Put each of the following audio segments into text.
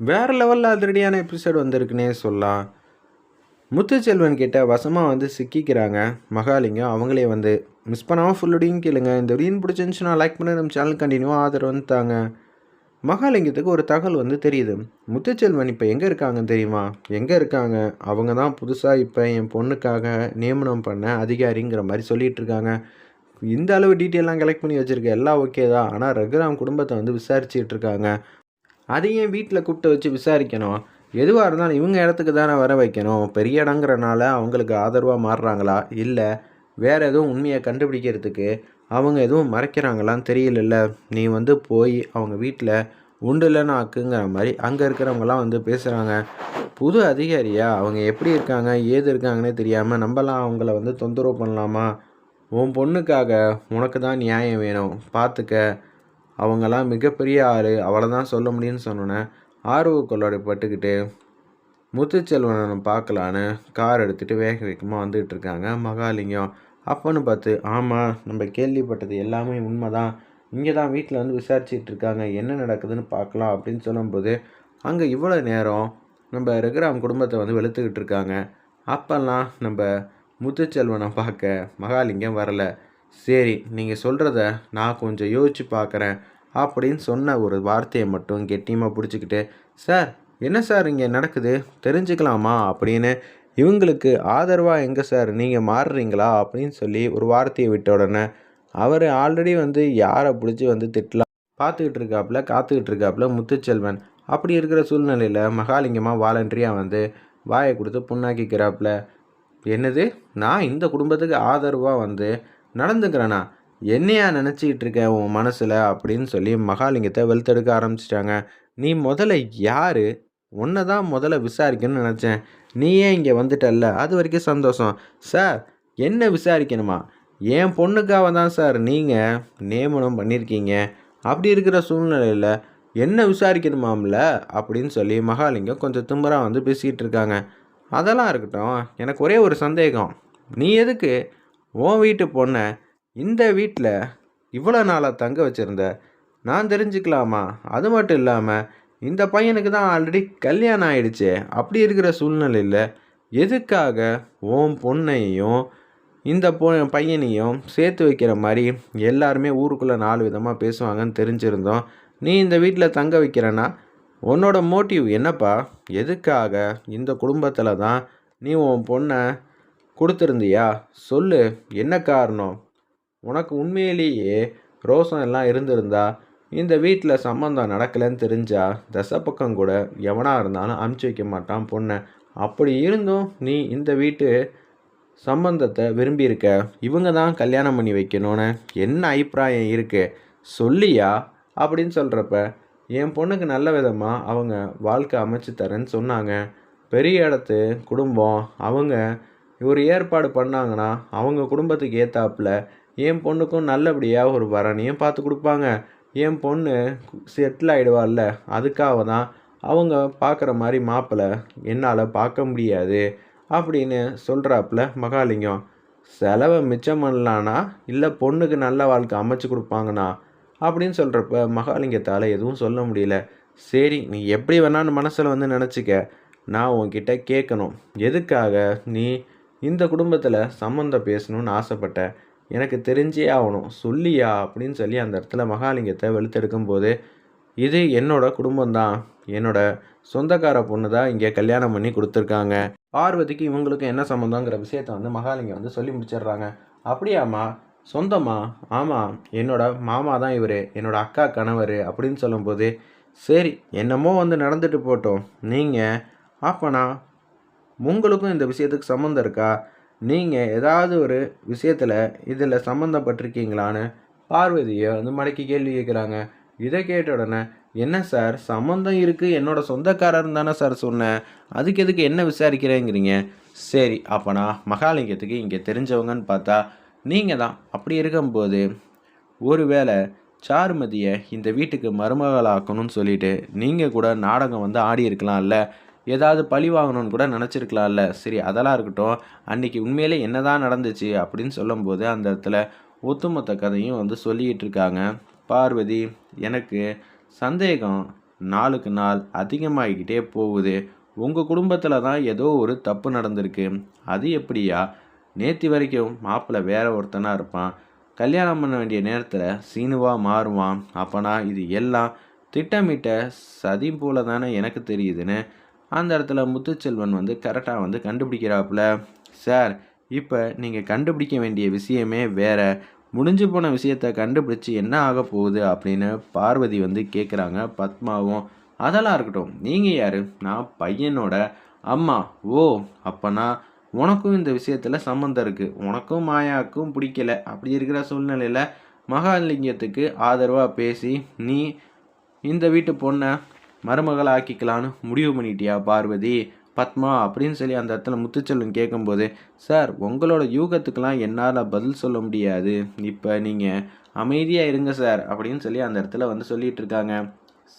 வேறு லெவலில் அதிரடியான எபிசோடு வந்திருக்குன்னே சொல்லலாம். முத்துச்செல்வன் கிட்ட வசமாக வந்து சிக்கிக்கிறாங்க. மகாலிங்கம் அவங்களே வந்து மிஸ் பண்ணாமல் ஃபுல்லுடையும் கேளுங்க. இந்த வீடியோ பிடிச்சிருந்துச்சுன்னா லைக் பண்ணி நம்ம சேனல் கண்டினியூவாக ஆதரவு வந்து தாங்க. மகாலிங்கத்துக்கு ஒரு தகவல் வந்து தெரியுது. முத்துச்செல்வன் இப்போ எங்கே இருக்காங்கன்னு தெரியுமா? எங்கே இருக்காங்க? அவங்க தான் புதுசாக இப்போ என் பொண்ணுக்காக நியமனம் பண்ண அதிகாரிங்கிற மாதிரி சொல்லிகிட்டு இருக்காங்க. இந்த அளவு டீட்டெயிலாம் கலெக்ட் பண்ணி வச்சுருக்க எல்லாம் ஓகே தான். ஆனால் ரகுராம் குடும்பத்தை வந்து விசாரிச்சுட்டு இருக்காங்க. அதையும் வீட்டில் கூப்பிட்டு வச்சு விசாரிக்கணும். எதுவாக இருந்தாலும் இவங்க இடத்துக்கு தானே வர வைக்கணும். பெரிய இடங்கிறனால அவங்களுக்கு ஆதரவாக மாறுறாங்களா? இல்லை. வேறு எதுவும் உண்மையை கண்டுபிடிக்கிறதுக்கு அவங்க எதுவும் மறைக்கிறாங்களான்னு தெரியலல்ல. நீ வந்து போய் அவங்க வீட்டில் உண்டுலன்னு ஆக்குங்கிற மாதிரி அங்கே இருக்கிறவங்களாம் வந்து பேசுகிறாங்க புது அதிகாரியா? அவங்க எப்படி இருக்காங்க? ஏது இருக்காங்கன்னே தெரியாமல் நம்மலாம் அவங்கள வந்து தொந்தரவு பண்ணலாமா? உன் பொண்ணுக்காக உனக்கு தான் நியாயம் வேணும். பார்த்துக்க. அவங்கெல்லாம் மிகப்பெரிய ஆறு அவளை தான் சொல்ல முடியும்னு சொன்னோன்னே ஆர்வ பட்டுக்கிட்டு முத்துச்செல்வனை பார்க்கலான்னு கார் எடுத்துகிட்டு வேக வேகமாக வந்துகிட்டு இருக்காங்க. மகாலிங்கம் அப்போன்னு பார்த்து ஆமாம் நம்ம கேள்விப்பட்டது எல்லாமே உண்மை தான் இங்கே தான் வீட்டில் வந்து விசாரிச்சிட்டு இருக்காங்க. என்ன நடக்குதுன்னு பார்க்கலாம் அப்படின்னு சொல்லும்போது அங்கே இவ்வளோ நேரம் நம்ம ரகுராம் குடும்பத்தை வந்து வெளுத்துக்கிட்டு இருக்காங்க. அப்போல்லாம் நம்ம முத்துச்செல்வனை பார்க்க மகாலிங்கம் வரல. சரி நீங்கள் சொல்கிறத நான் கொஞ்சம் யோசிச்சு பார்க்குறேன் அப்படின்னு சொன்ன ஒரு வார்த்தையை மட்டும் கெட்டியமாக பிடிச்சிக்கிட்டு சார் என்ன சார் இங்கே நடக்குது? தெரிஞ்சுக்கலாமா? அப்படின்னு இவங்களுக்கு ஆதரவாக எங்கே சார்? நீங்கள் மாறுறீங்களா? அப்படின்னு சொல்லி ஒரு வார்த்தையை விட்ட உடனே அவர் ஆல்ரெடி வந்து யாரை பிடிச்சி வந்து திட்டலாம் பார்த்துக்கிட்டு இருக்காப்புல காத்துக்கிட்டு இருக்காப்புல முத்துச்செல்வன். அப்படி இருக்கிற சூழ்நிலையில் மகாலிங்கமாக வாலண்டரியாக வந்து வாயை கொடுத்து புண்ணாக்கிக்கிறாப்புல. என்னது? நான் இந்த குடும்பத்துக்கு ஆதரவாக வந்து நடந்துக்கிறேண்ணா என்னையா நினச்சிக்கிட்டு இருக்க உன் மனசில்? அப்படின்னு சொல்லி மகாலிங்கத்தை வெளுத்தெடுக்க ஆரம்பிச்சிட்டாங்க. நீ முதல்ல யார்? உன்னை தான் முதல்ல விசாரிக்கணும்னு நினச்சேன். நீ ஏன் இங்கே வந்துட்டல்ல? அது வரைக்கும் சந்தோஷம். சார் என்ன விசாரிக்கணுமா? என் பொண்ணுக்காக தான் சார் நீங்கள் நியமனம் பண்ணியிருக்கீங்க அப்படி இருக்கிற சூழ்நிலையில் என்ன விசாரிக்கணுமாம்ல? அப்படின்னு சொல்லி மகாலிங்கம் கொஞ்சம் திம்பராக வந்து பேசிக்கிட்டு இருக்காங்க. அதெல்லாம் இருக்கட்டும் எனக்கு ஒரே ஒரு சந்தேகம். நீ எதுக்கு உன் வீட்டு பொண்ணை இந்த வீட்டில் இவ்வளோ நாளாக தங்க வச்சுருந்த? நான் தெரிஞ்சுக்கலாமா? அது மட்டும் இல்லாமல் இந்த பையனுக்கு தான் ஆல்ரெடி கல்யாணம் ஆயிடுச்சே. அப்படி இருக்கிற சூழ்நிலையில் எதுக்காக உன் பொண்ணையும் இந்த பொ பையனையும் சேர்த்து வைக்கிற மாதிரி எல்லாருமே ஊருக்குள்ளே நாலு விதமாக பேசுவாங்கன்னு தெரிஞ்சிருந்தோம். நீ இந்த வீட்டில் தங்க வைக்கிறேன்னா உன்னோட மோட்டிவ் என்னப்பா? எதுக்காக இந்த குடும்பத்தில் தான் நீ உன் பொண்ணை கொடுத்துருந்தியா? சொல்லு என்ன காரணம்? உனக்கு உண்மையிலேயே ரோசம் எல்லாம் இருந்திருந்தா இந்த வீட்டில் சம்மந்தம் நடக்கலைன்னு தெரிஞ்சா தசை பக்கம் கூட எவனாக இருந்தாலும் அமுச்சு வைக்க மாட்டான் பொண்ணை. அப்படி இருந்தும் நீ இந்த வீட்டு சம்பந்தத்தை விரும்பியிருக்க. இவங்க தான் கல்யாணம் பண்ணி வைக்கணும்னு என்ன அபிப்பிராயம் இருக்கு? சொல்லியா? அப்படின்னு சொல்கிறப்ப என் பொண்ணுக்கு நல்ல விதமாக அவங்க வாழ்க்கை அமைச்சு தரேன்னு சொன்னாங்க. பெரிய இடத்து குடும்பம் அவங்க ஒரு ஏற்பாடு பண்ணாங்கன்னா அவங்க குடும்பத்துக்கு ஏற்றாப்புல என் பொண்ணுக்கும் நல்லபடியாக ஒரு வரனையும் பார்த்து கொடுப்பாங்க. என் பொண்ணு செட்டில் ஆகிடுவாள்ல அதுக்காக தான் அவங்க பார்க்குற மாதிரி மாப்பிள்ளை என்னால் பார்க்க முடியாது அப்படின்னு சொல்கிறாப்புல மகாலிங்கம். செலவை மிச்சம் பண்ணலான்னா இல்லை பொண்ணுக்கு நல்ல வாழ்க்கை அமைச்சு கொடுப்பாங்கண்ணா அப்படின்னு சொல்கிறப்ப மகாலிங்கத்தால் எதுவும் சொல்ல முடியல. சரி நீ எப்படி வேணான்னு மனசில் வந்து நினச்சிக்க. நான் உன்கிட்ட கேட்கணும். எதுக்காக நீ இந்த குடும்பத்தில் சம்மந்தம் பேசணும்னு ஆசைப்பட்டேன் எனக்கு தெரிஞ்சே ஆகணும் சொல்லியா? அப்படின்னு சொல்லி அந்த இடத்துல மகாலிங்கத்தை வெளுத்தெடுக்கும் போது இது என்னோட குடும்பம்தான். என்னோட சொந்தக்கார பொண்ணு தான் இங்கே கல்யாணம் பண்ணி கொடுத்துருக்காங்க. பார்வதிக்கு இவங்களுக்கும் என்ன சம்மந்தங்கிற விஷயத்த வந்து மகாலிங்கம் வந்து சொல்லி முடிச்சிடுறாங்க. அப்படியாம்மா? சொந்தமா? ஆமாம் என்னோட மாமா தான் இவர். என்னோட அக்கா கணவர் அப்படின்னு சொல்லும்போது சரி என்னமோ வந்து நடந்துட்டு போட்டோம். நீங்கள் அப்போனா உங்களுக்கும் இந்த விஷயத்துக்கு சம்மந்தம் இருக்கா? நீங்கள் ஏதாவது ஒரு விஷயத்தில் இதில் சம்மந்தப்பட்டிருக்கீங்களான்னு பார்வதியை வந்து மடக்கி கேள்வி கேட்குறாங்க இதை கேட்ட உடனே என்ன சார்? சம்மந்தம் இருக்குது என்னோடய சொந்தக்காரர் தானே சார் சொன்னேன். அதுக்கு எதுக்கு என்ன விசாரிக்கிறேங்கிறீங்க? சரி அப்போனா மகாலிங்கத்துக்கு இங்கே தெரிஞ்சவங்கன்னு பார்த்தா நீங்கள் தான். அப்படி இருக்கும்போது ஒருவேளை சாருமதியை இந்த வீட்டுக்கு மருமகளாக்கணும்னு சொல்லிட்டு நீங்கள் கூட நாடகம் வந்து ஆடி இருக்கலாம்ல ஏதாவது பழி வாங்கணும்னு கூட நினச்சிருக்கலாம்ல. சரி அதெல்லாம் இருக்கட்டும். அன்றைக்கி உண்மையிலே என்ன தான் நடந்துச்சு அப்படின்னு சொல்லும்போது அந்த இடத்துல ஒத்துமொத்த கதையும் வந்து சொல்லிக்கிட்டு இருக்காங்க. பார்வதி எனக்கு சந்தேகம் நாளுக்கு நாள் அதிகமாகிக்கிட்டே போகுது. உங்கள் குடும்பத்தில் தான் ஏதோ ஒரு தப்பு நடந்திருக்கு. அது எப்படியா? நேத்தி வரைக்கும் மாப்பிள்ளை வேற ஒருத்தனாக இருப்பான். கல்யாணம் பண்ண வேண்டிய நேரத்தில் சீனுவா மாறுவான். அப்போனா இது எல்லாம் திட்டமிட்ட சதி போல தானே எனக்கு தெரியுதுன்னு அந்த இடத்துல முத்துச்செல்வன் வந்து கரெக்டாக வந்து கண்டுபிடிக்கிறாப்புல. சார் இப்போ நீங்கள் கண்டுபிடிக்க வேண்டிய விஷயமே வேற. முடிஞ்சு போன விஷயத்த கண்டுபிடிச்சி என்ன ஆக போகுது அப்படின்னு பார்வதி வந்து கேட்குறாங்க பத்மாவும். அதெல்லாம் இருக்கட்டும். நீங்கள் யார்? நான் பையனோட அம்மா. ஓ அப்போனா உனக்கும் இந்த விஷயத்தில் சம்மந்தம் இருக்குது உனக்கும் மாயாவுக்கும் பிடிக்கல. அப்படி இருக்கிற சூழ்நிலையில் மகாலிங்கத்துக்கு ஆதரவாக பேசி நீ இந்த வீட்டு பொண்ணை மருமகள் ஆக்கிக்கலான்னு முடிவு பண்ணிட்டியா பார்வதி? பத்மா அப்படின்னு சொல்லி அந்த இடத்துல முத்துச்செல்வன் கேட்கும்போது சார் உங்களோட யூகத்துக்கெலாம் என்னால் பதில் சொல்ல முடியாது. இப்போ நீங்கள் அமைதியாக இருங்க சார் அப்படின்னு சொல்லி அந்த இடத்துல வந்து சொல்லிகிட்டு இருக்காங்க.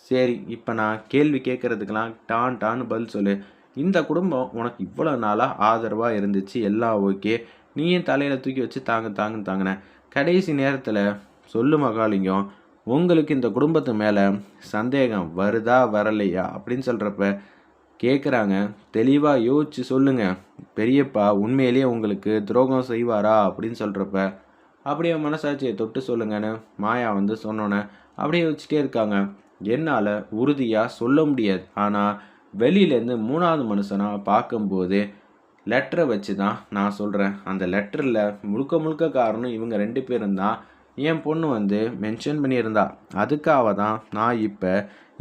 சரி இப்போ நான் கேள்வி கேட்குறதுக்கெலாம் டான் டான்னு பதில் சொல்லு. இந்த குடும்பம் உனக்கு இவ்வளோ நாளாக ஆதரவாக இருந்துச்சு எல்லாம் ஓகே. நீயும் தலையில் தூக்கி வச்சு தாங்க தாங்க தாங்கின. கடைசி நேரத்தில் சொல்லு மகாலிங்கம் உங்களுக்கு இந்த குடும்பத்து மேலே சந்தேகம் வருதா வரலையா? அப்படின்னு சொல்கிறப்ப கேட்குறாங்க தெளிவாக யோசிச்சு சொல்லுங்கள் பெரியப்பா உண்மையிலேயே உங்களுக்கு துரோகம் செய்வாரா? அப்படின்னு சொல்கிறப்ப அப்படியே மனசாட்சியை தொட்டு சொல்லுங்கன்னு மாயா வந்து சொன்னோன்னே அப்படியே வச்சுட்டே இருக்காங்க. என்னால் உறுதியாக சொல்ல முடியாது. ஆனால் வெளியிலேருந்து மூணாவது மனுஷனாக பார்க்கும்போது லெட்டரை வச்சு தான் நான் சொல்கிறேன் அந்த லெட்டரில் முழுக்க முழுக்க காரணம் இவங்க ரெண்டு பேரும் தான். என் பொண்ணு வந்து மென்ஷன் பண்ணியிருந்தா. அதுக்காக தான் நான் இப்போ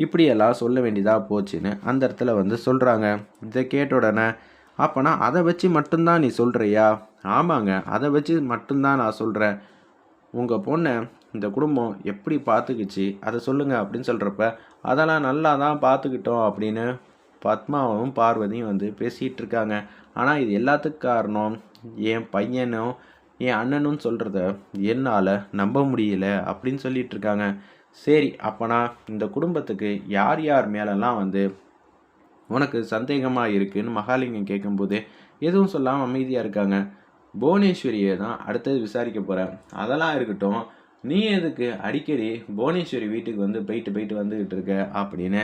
இப்படியெல்லாம் சொல்ல வேண்டியதாக போச்சுன்னு அந்த இடத்துல வந்து சொல்கிறாங்க இதை கேட்ட உடனே அப்போனா அதை வச்சு மட்டும்தான் நீ சொல்கிறியா ஆமாங்க அதை வச்சு மட்டும்தான் நான் சொல்கிறேன் உங்கள் பொண்ணை இந்த குடும்பம் எப்படி பார்த்துக்குச்சு? அதை சொல்லுங்கள் அப்படின்னு சொல்கிறப்ப அதெல்லாம் நல்லா தான் பார்த்துக்கிட்டோம் அப்படின்னு பத்மாவும் பார்வதியும் வந்து பேசிகிட்டு இருக்காங்க. ஆனால் இது எல்லாத்துக்கும் காரணம் என் பையனும் என் அண்ணனும் சொல்கிறத என்னால் நம்ப முடியல அப்படின்னு சொல்லிட்டு இருக்காங்க. சரி அப்போனா இந்த குடும்பத்துக்கு யார் யார் மேலெல்லாம் வந்து உனக்கு சந்தேகமாக இருக்குன்னு மகாலிங்கம் கேட்கும்போது எதுவும் சொல்லாமல் அமைதியாக இருக்காங்க. புவனேஸ்வரியை தான் அடுத்தது விசாரிக்க போகிறேன் அதெல்லாம் இருக்கட்டும் நீ எதுக்கு அடிக்கடி புவனேஸ்வரி வீட்டுக்கு வந்து போயிட்டு போயிட்டு வந்துக்கிட்டு இருக்க அப்படின்னு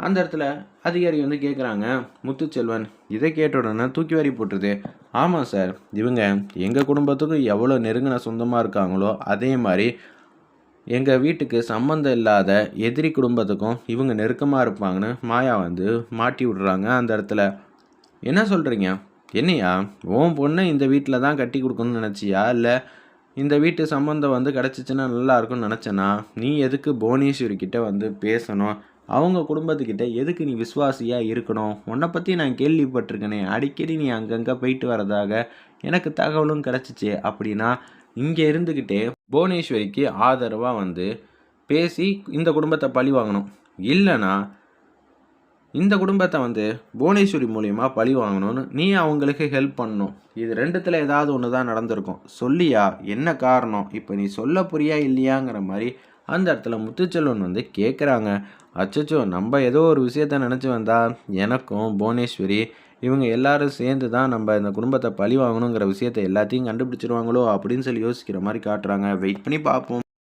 அந்த இடத்துல அதிகாரி வந்து கேட்குறாங்க முத்துச்செல்வன் இதை கேட்ட உடனே தூக்கி வாரி போட்டுருது. ஆமாம் சார். இவங்க எங்கள் குடும்பத்துக்கும் எவ்வளோ நெருங்கின சொந்தமாக இருக்காங்களோ அதே மாதிரி எங்கள் வீட்டுக்கு சம்மந்தம் இல்லாத எதிரி குடும்பத்துக்கும் இவங்க நெருக்கமாக இருப்பாங்கன்னு மாயா வந்து மாட்டி விடுறாங்க அந்த இடத்துல. என்ன சொல்கிறீங்க என்னையா? உன் பொண்ணை இந்த வீட்டில் தான் கட்டி கொடுக்கணும்னு நினச்சியா? இல்லை இந்த வீட்டு சம்மந்தம் வந்து கிடச்சிச்சின்னா நல்லாயிருக்கும்னு நினச்சேன்னா நீ எதுக்கு புவனேஸ்வரி கிட்டே வந்து பேசணும்? அவங்க குடும்பத்துக்கிட்ட எதுக்கு நீ விசுவாசியாக இருக்கணும்? உன்னை பற்றி நான் கேள்விப்பட்டிருக்கேனே. அடிக்கடி நீ அங்கங்கே போயிட்டு வரதாக எனக்கு தகவலும் கிடச்சிச்சு அப்படின்னா இங்கே இருந்துக்கிட்டே புவனேஸ்வரிக்கு ஆதரவாக வந்து பேசி இந்த குடும்பத்தை பழி வாங்கணும். இல்லைன்னா இந்த குடும்பத்தை வந்து புவனேஸ்வரி மூலியமா பழி வாங்கணும்னு நீ அவங்களுக்கு ஹெல்ப் பண்ணணும். இது ரெண்டுத்தில் ஏதாவது ஒன்று தான் நடந்திருக்கும். சொல்லியா? என்ன காரணம்? இப்போ நீ சொல்ல புரியா இல்லையாங்கிற மாதிரி அந்த இடத்துல முத்துச்செல்வன் வந்து கேட்குறாங்க அச்சச்சோ நம்ம ஏதோ ஒரு விஷயத்த நினச்சி வந்தால் எனக்கும் புவனேஸ்வரி இவங்க எல்லாரும் சேர்ந்து தான் நம்ம இந்த குடும்பத்தை பழி வாங்கணுங்கிற விஷயத்த எல்லாத்தையும் கண்டுபிடிச்சிருவாங்களோ அப்படின்னு சொல்லி யோசிக்கிற மாதிரி காட்டுறாங்க. வெயிட் பண்ணி பார்ப்போம்.